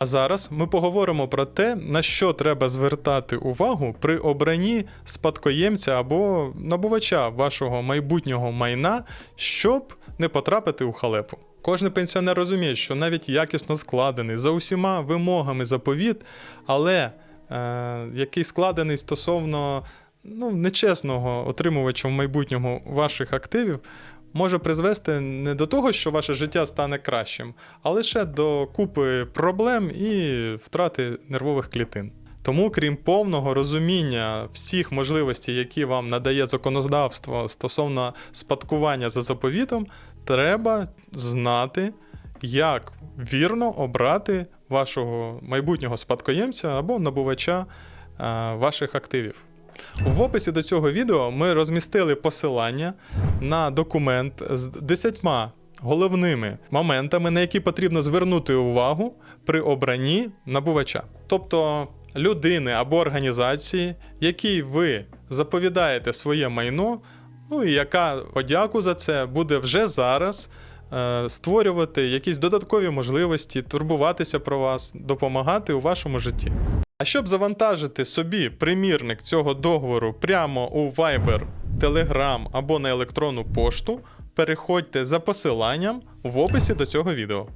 А зараз ми поговоримо про те, на що треба звертати увагу при обранні спадкоємця або набувача вашого майбутнього майна, щоб не потрапити у халепу. Кожен пенсіонер розуміє, що навіть якісно складений за усіма вимогами заповіт, але е, який складений стосовно ну, нечесного отримувача в майбутньому ваших активів, може призвести не до того, що ваше життя стане кращим, а лише до купи проблем і втрати нервових клітин. Тому, крім повного розуміння всіх можливостей, які вам надає законодавство стосовно спадкування за заповітом, треба знати, як вірно обрати вашого майбутнього спадкоємця або набувача е, ваших активів. В описі до цього відео ми розмістили посилання на документ з 10 головними моментами, на які потрібно звернути увагу при обранні набувача. Тобто людини або організації, якій ви заповідаєте своє майно, ну і яка подяку за це буде вже зараз е, створювати якісь додаткові можливості, турбуватися про вас, допомагати у вашому житті. А щоб завантажити собі примірник цього договору прямо у Viber, Telegram або на електронну пошту, переходьте за посиланням в описі до цього відео.